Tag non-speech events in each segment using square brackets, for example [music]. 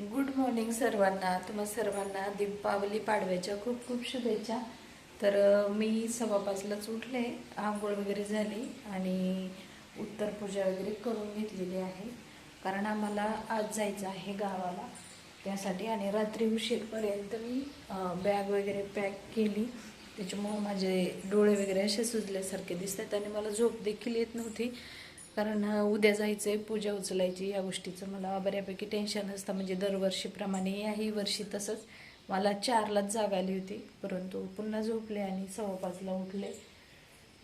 Good morning सर्वांना. तुम्हा सर्वांना दीपावली पाडव्याच्या खूप खूप शुभेच्छा. तर मी सव्वापाचलाच उठले आंघोळ वगैरे झाली आणि उत्तर पूजा वगैरे करून घेतलेली आहे. कारण आम्हाला आज जायचं आहे गावाला. त्यासाठी आणि रात्री उशीरपर्यंत मी बॅग वगैरे पॅक केली. त्याच्यामुळं माझे डोळे वगैरे असे सुजल्यासारखे दिसतात आणि मला झोप देखील येत नव्हती. कारण उद्या जायचं आहे पूजा उचलायची या गोष्टीचं मला बऱ्यापैकी टेन्शन असतं. म्हणजे दरवर्षीप्रमाणे याही वर्षी तसंच मला चारलाच जाग आली होती. परंतु पुन्हा झोपले आणि सव्वा पाचला उठले.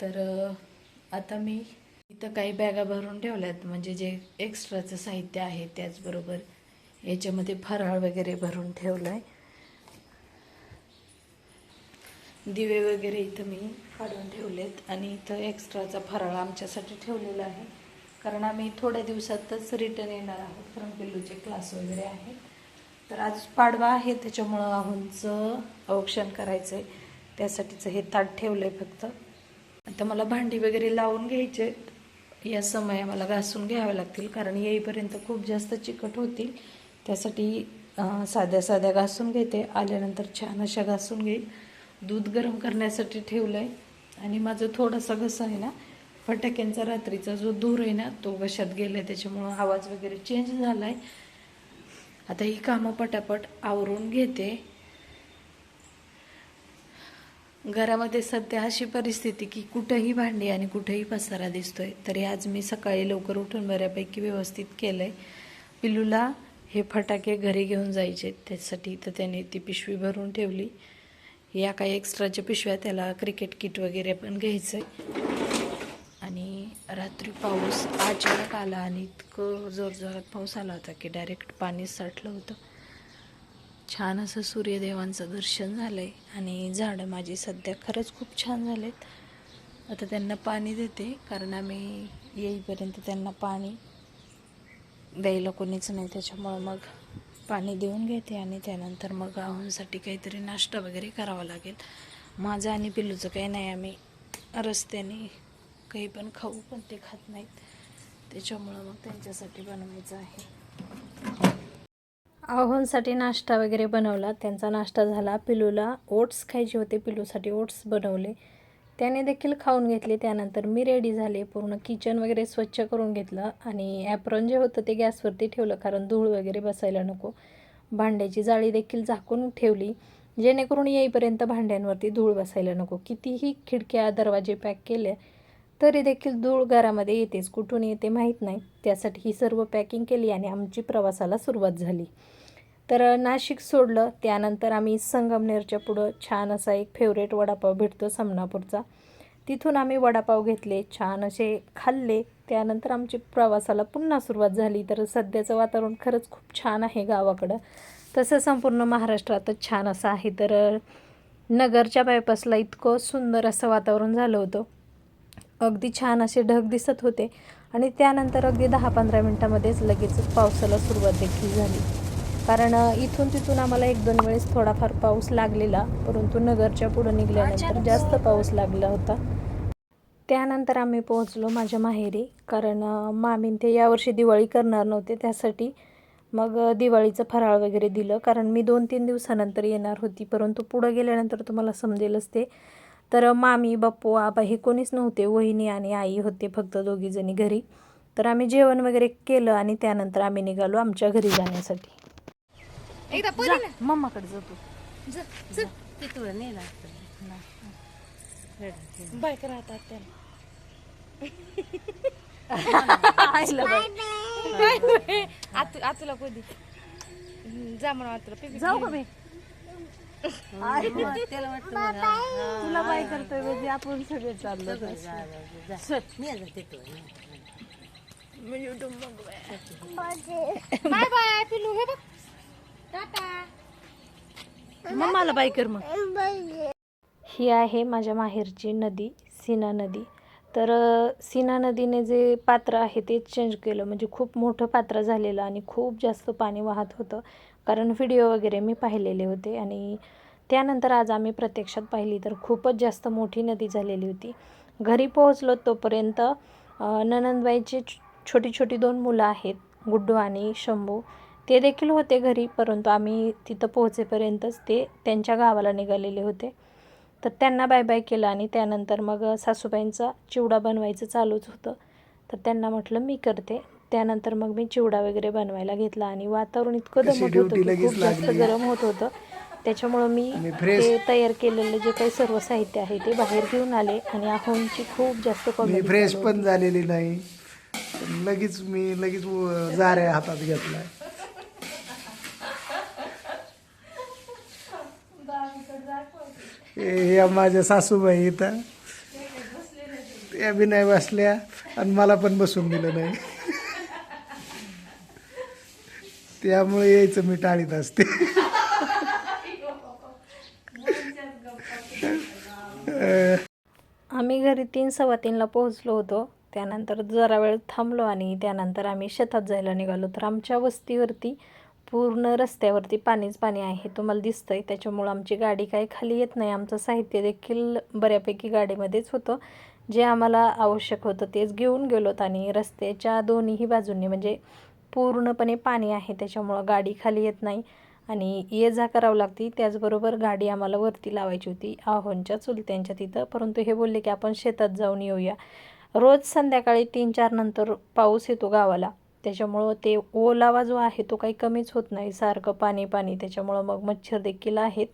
तर आता मी इथं काही बॅगा भरून ठेवल्यात. म्हणजे जे एक्स्ट्राचं साहित्य आहे त्याचबरोबर याच्यामध्ये फराळ वगैरे भरून ठेवलं आहे दिवे वगैरे इथं मी काढून ठेवलेत. आणि इथं एक्स्ट्राचा फराळ आमच्यासाठी ठेवलेला आहे. कारण आम्ही थोड्या दिवसातच रिटर्न येणार आहोत. कारण पिल्लूचे क्लास वगैरे आहेत. तर आज पाडवा आहे त्याच्यामुळं आहूंचं औक्षण करायचं आहे त्यासाठीचं हे ताट ठेवलं आहे फक्त. आता मला भांडी वगैरे लावून घ्यायचे या समय मला घासून घ्यावे लागतील कारण येईपर्यंत खूप जास्त चिकट होतील. त्यासाठी साध्या साध्या घासून घेते. आल्यानंतर छान अशा घासून घेईल. दूध गरम करण्यासाठी ठेवलं आहे आणि माझं थोडासा घसा आहे ना फटाक्यांचा रात्रीचा जो धूर आहे ना तो घशात गेला आहे त्याच्यामुळं आवाज वगैरे चेंज झाला आहे आता ही कामं पटापट आवरून घेते. घरामध्ये सध्या अशी परिस्थिती की कुठंही भांडी आणि कुठंही पसारा दिसतोय तरी आज मी सकाळी लवकर उठून बऱ्यापैकी व्यवस्थित केलंय. पिलूला हे फटाके घरी घेऊन जायचे. त्यासाठी तर त्याने ती पिशवी भरून ठेवली. या काही एक्स्ट्राच्या पिशव्या त्याला क्रिकेट किट वगैरे पण घ्यायचं आहे रात्री पाऊस अचानक आला आणि इतकं जोरजोरात पाऊस आला होता की डायरेक्ट पाणी साठलं होतं. छान असं सूर्यदेवांचं दर्शन झालं आहे आणि झाडं माझी सध्या खरंच खूप छान झालेत. आता त्यांना पाणी देते कारण आम्ही येईपर्यंत त्यांना पाणी द्यायला कोणीच नाही. त्याच्यामुळं मग पाणी देऊन घेते आणि त्यानंतर मग गावांसाठी काहीतरी नाश्ता वगैरे करावा लागेल. माझं आणि पिल्लूचं काही नाही आम्ही रस्त्याने काही पण खाऊ पण ते खात नाहीत. त्याच्यामुळं मग त्यांच्यासाठी बनवायचं आहे. आव्हानसाठी नाश्ता वगैरे बनवला. त्यांचा नाश्ता झाला. पिलूला ओट्स खायचे होते. पिलूसाठी ओट्स बनवले. त्याने देखील खाऊन घेतले. त्यानंतर मी रेडी झाले. पूर्ण किचन वगैरे स्वच्छ करून घेतलं. आणि ॲप्रॉन जे होतं ते गॅसवरती ठेवलं. कारण धूळ वगैरे बसायला नको. भांड्याची जाळी देखील झाकून ठेवली. जेणेकरून येईपर्यंत भांड्यांवरती धूळ बसायला नको. कितीही खिडक्या दरवाजे पॅक केले तरी देखील धूळ घरामध्ये येतेच कुठून येते माहीत नाही. त्यासाठी ही सर्व पॅकिंग केली आणि आमची प्रवासाला सुरुवात झाली. तर नाशिक सोडलं त्यानंतर आम्ही संगमनेरच्या पुढं छान असा एक फेवरेट वडापाव भेटतो समनापूरचा. तिथून आम्ही वडापाव घेतले छान असे खाल्ले. त्यानंतर आमची प्रवासाला पुन्हा सुरुवात झाली. तर सध्याचं वातावरण खरंच खूप छान आहे गावाकडं. तसं संपूर्ण महाराष्ट्रातच छान असं आहे. तर नगरच्या बायपासला इतकं सुंदर असं वातावरण झालं होतं. अगदी छान असे ढग दिसत होते. आणि त्यानंतर अगदी दहा पंधरा मिनटामध्येच लगेच पावसाला सुरुवात देखील झाली. कारण इथून तिथून आम्हाला एक दोन वेळेस थोडाफार पाऊस लागलेला परंतु नगरच्या पुढं निघाल्यानंतर जास्त पाऊस लागला होता. त्यानंतर आम्ही पोहोचलो माझ्या माहेरी कारण मामीन ते यावर्षी दिवाळी करणार नव्हते त्यासाठी. मग दिवाळीचं फराळ वगैरे दिलं कारण मी दोन तीन दिवसानंतर येणार होती परंतु पुढं गेल्यानंतर तुम्हाला समजेलच ते. तर मामी बाप्पू आबा हे कोणीच नव्हते. वहिनी आणि आई होते फक्त दोघीजणी घरी. तर आम्ही जेवण वगैरे केलं आणि त्यानंतर आम्ही निघालो आमच्या घरी जाण्यासाठी. एकदा मम्माकडे जातो राहतात त्याला आतूला कोणी जा म्हणून आतूला. जाऊ का मी? तुला बाय करतोय म्हणजे आपण सगळे चाललो बाय बाय पिलू हे बघ. टाटा. मम्माला बाय कर मग. ही आहे माझ्या माहेरची नदी सीना नदी. तर अ, सीना नदीने जे पात्र आहे ते चेंज केलं. म्हणजे खूप मोठं पात्र झालेलं आणि खूप जास्त पाणी वाहत होतं. कारण व्हिडिओ वगैरे मी पाहिलेले होते आणि त्यानंतर आज आम्ही प्रत्यक्षात पाहिली तर खूपच जास्त मोठी नदी झालेली होती. घरी पोहोचलो तोपर्यंत ननंदबाईचे छोटी छोटी दोन मुलं आहेत गुड्डू आणि शंभू. ते देखील होते घरी परंतु आम्ही तिथं पोहोचेपर्यंतच ते त्यांच्या गावाला निघालेले होते. तर त्यांना बाय बाय केलं आणि त्यानंतर मग सासूबाईंचा चिवडा बनवायचं चालूच होतं. तर त्यांना म्हटलं मी करते. त्यानंतर मग मी चिवडा वगैरे बनवायला घेतला आणि वातावरण इतकं दमट होतं की खूप जास्त. गरम होत होतं. त्याच्यामुळं मी ते तयार केलेलं जे काही सर्व साहित्य आहे ते बाहेर घेऊन आले आणि आहोंची खूप जास्त मी comedy फ्रेश पण झालेली नाही. लगेच मी लगेच जाऱ्या हातात घेतलाय. हे या माझ्या सासूबाई इथं. त्या बी नाही बसल्या आणि मला पण बसून दिलं नाही. त्यामुळे यायचं मी टाळीत असते. [laughs] आम्ही घरी तीन सव्वा तीनला पोहोचलो होतो. त्यानंतर जरा वेळ थांबलो आणि त्यानंतर आम्ही शेतात जायला निघालो. तर आमच्या वस्तीवरती पूर्ण रस्त्यावरती पाणीच पाणी आहे तुम्हाला दिसतंय. त्याच्यामुळं आमची गाडी काही खाली येत नाही. आमचं साहित्य देखील बऱ्यापैकी गाडीमध्येच होतं. जे आम्हाला आवश्यक होतं तेच घेऊन गेलोत आणि रस्त्याच्या दोन्हीही बाजूंनी म्हणजे पूर्णपणे पाणी आहे त्याच्यामुळं गाडी खाली येत नाही. आणि ये जा करावं लागते त्याचबरोबर गाडी आम्हाला वरती लावायची होती आहोंच्या चुलत्यांच्या तिथं. परंतु हे बोलले की आपण शेतात जाऊन येऊया. रोज संध्याकाळी तीन चार नंतर पाऊस येतो गावाला. त्याच्यामुळं ते ओलावा जो आहे तो काही कमीच होत नाही. सारखं पाणी पाणी. त्याच्यामुळं मग मच्छर देखील आहेत.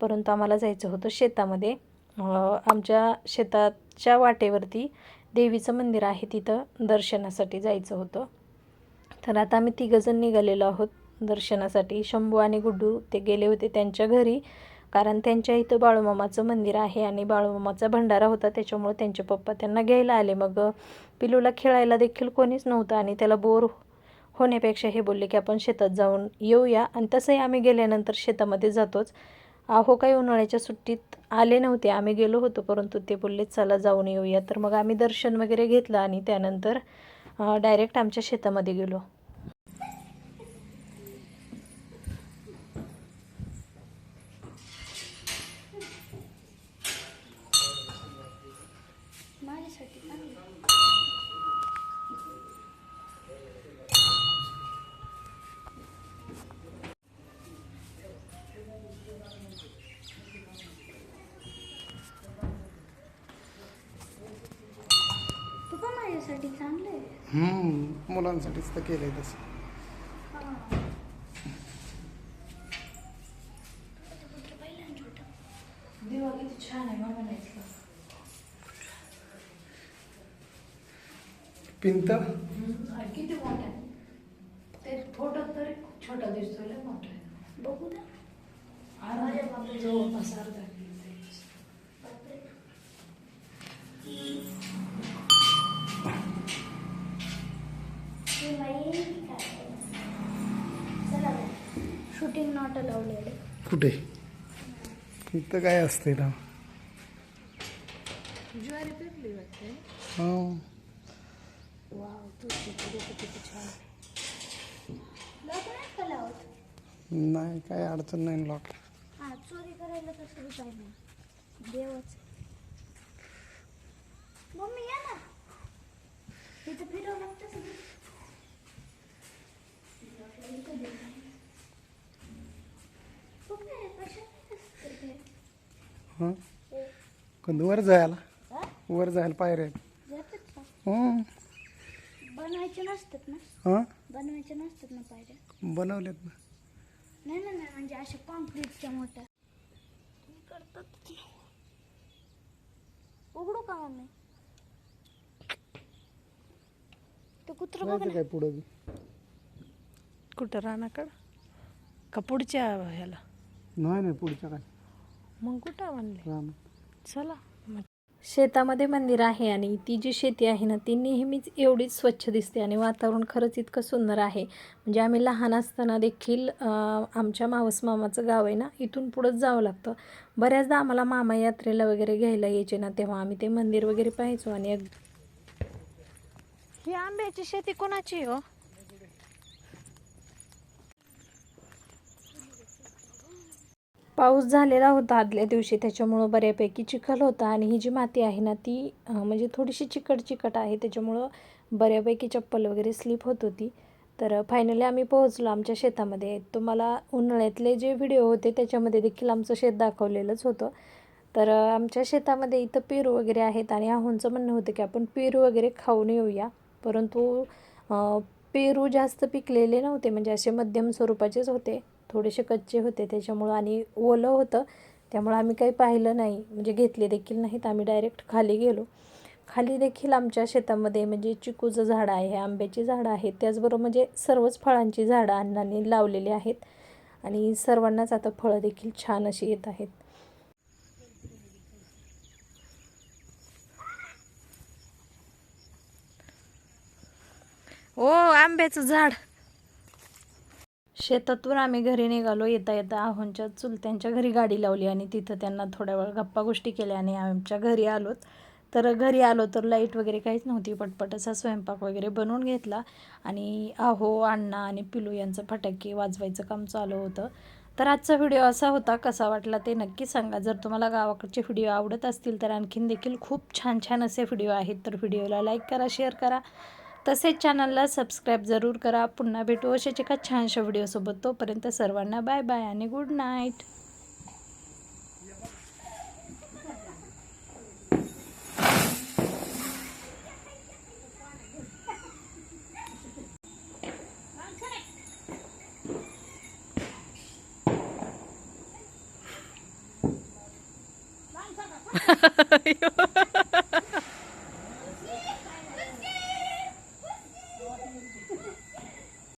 परंतु आम्हाला जायचं होतं शेतामध्ये. आमच्या शेताच्या वाटेवरती देवीचं मंदिर आहे तिथं दर्शनासाठी जायचं होतं. तर आता आम्ही तिघंजण निघालेलो आहोत दर्शनासाठी. शंभू आणि गुड्डू ते गेले होते त्यांच्या घरी कारण त्यांच्या इथं बाळूमामाचं मंदिर आहे आणि बाळूमामाचा भंडारा होता त्याच्यामुळे त्यांचे पप्पा त्यांना घ्यायला आले. मग पिलूला खेळायला देखील कोणीच नव्हतं आणि त्याला बोर होण्यापेक्षा हे बोलले की आपण शेतात जाऊन येऊया. आणि तसंही आम्ही गेल्यानंतर शेतामध्ये जातोच. अहो काही उन्हाळ्याच्या सुट्टीत आले नव्हते आम्ही गेलो होतो परंतु ते बोलले चला जाऊन येऊया. तर मग आम्ही दर्शन वगैरे घेतलं आणि त्यानंतर डायरेक्ट आमच्या शेतामध्ये गेलो माझ्यासाठी तू माझ्यासाठी चांगलं आहे. हम्म मुलांसाठीच तर केलंय तसं. दिवा किती छान आहे मामा पिंत? किती मोठा आहे. ते फोटो तरी खूप छोटा दिसतोय लय मोठा आहे. बघू ना. आणि जवळपास अर्धा कुठे? इथं काय असते ना? ज्वारी पेरली वाटते हो. वाव तुझी किती छान. लॉक नाही काय अडचण नाही लॉक. चोरी करायला तसं काय नाही देवच. मम्मी या ना. इथं फिरवलं लागतं हां? कोण वर जायला. वर जायला पायऱ्या आहेत. हं. बनवायचे नसतात ना? हां? बनवायचे नसतात ना पायऱ्या? बनवलेत ना. नाही ना नाही म्हणजे अशा कॉन्क्रीटच्या मोठ्या. करतात उघडू का मम्मी? ते कुत्र बघ ना. काय पुढं बी? कुठं रानाकडं? का पुढच्या ह्याला? नाही नाही पुढच्या काय? मग कुठं म्हणले राम. चला. शेतामध्ये मंदिर आहे आणि ती जी शेती आहे ना ती नेहमीच एवढीच स्वच्छ दिसते आणि वातावरण खरंच इतकं सुंदर आहे. म्हणजे आम्ही लहान असताना देखील अं, आमच्या मावस मामाचं गाव आहे ना इथून पुढंच जावं लागतं. बऱ्याचदा आम्हाला मामा यात्रेला वगैरे घ्यायला यायचे ना तेव्हा आम्ही ते मंदिर वगैरे पाहायचो आणि अग- ही आंब्याची शेती कोणाची हो? पाऊस झालेला होता आदल्या दिवशी त्याच्यामुळं बऱ्यापैकी चिखल होता आणि ही जी माती आहे ना ती म्हणजे थोडीशी चिकट चिकट आहे त्याच्यामुळं बऱ्यापैकी चप्पल वगैरे स्लिप होत होती. तर फायनली आम्ही पोहोचलो आमच्या शेतामध्ये. तुम्हाला उन्हाळ्यातले जे व्हिडिओ होते त्याच्यामध्ये देखील आमचं शेत दाखवलेलंच होतं. तर आमच्या शेतामध्ये इथं पेरू वगैरे आहेत आणि आहोंचं म्हणणं होतं की आपण पेरू वगैरे खाऊन येऊया. परंतु पेरू जास्त पिकलेले नव्हते म्हणजे असे मध्यम स्वरूपाचेच होते. थोडेसे कच्चे होते त्याच्यामुळं आणि ओलं होतं. त्यामुळं आम्ही काही पाहिलं नाही. म्हणजे घेतले देखील नाहीत. आम्ही डायरेक्ट खाली गेलो. खाली देखील आमच्या शेतामध्ये म्हणजे चिकूचं झाड आहे आंब्याची झाडं आहेत. त्याचबरोबर म्हणजे सर्वच फळांची झाडं अण्णांनी लावलेली आहेत. आणि सर्वांनाच आता फळं देखील छान अशी येत आहेत. ओ आंब्याचं झाड. शेतातून आम्ही घरी निघालो. येता येता आहोंच्या चुलत्यांच्या घरी गाडी लावली आणि तिथं त्यांना थोड्या वेळ गप्पा गोष्टी केल्या आणि आमच्या घरी आलोत. तर घरी आलो तर लाइट वगैरे काहीच नव्हती पटपट असा स्वयंपाक वगैरे बनवून घेतला आणि आहो अण्णा आणि पिलू यांचं फटाके वाजवायचं काम चालू होतं. तर आजचा व्हिडिओ असा होता कसा वाटला ते नक्की सांगा. जर तुम्हाला गावाकडचे व्हिडिओ आवडत असतील तर आणखीन देखील खूप छान छान असे व्हिडिओ आहेत. तर व्हिडिओला लाईक करा शेअर करा. तसेच चॅनलला सबस्क्राईब जरूर करा. पुन्हा भेटू अशाच एका छानशा व्हिडिओसोबत. तोपर्यंत सर्वांना बाय बाय आणि गुड नाईट. [laughs] [laughs]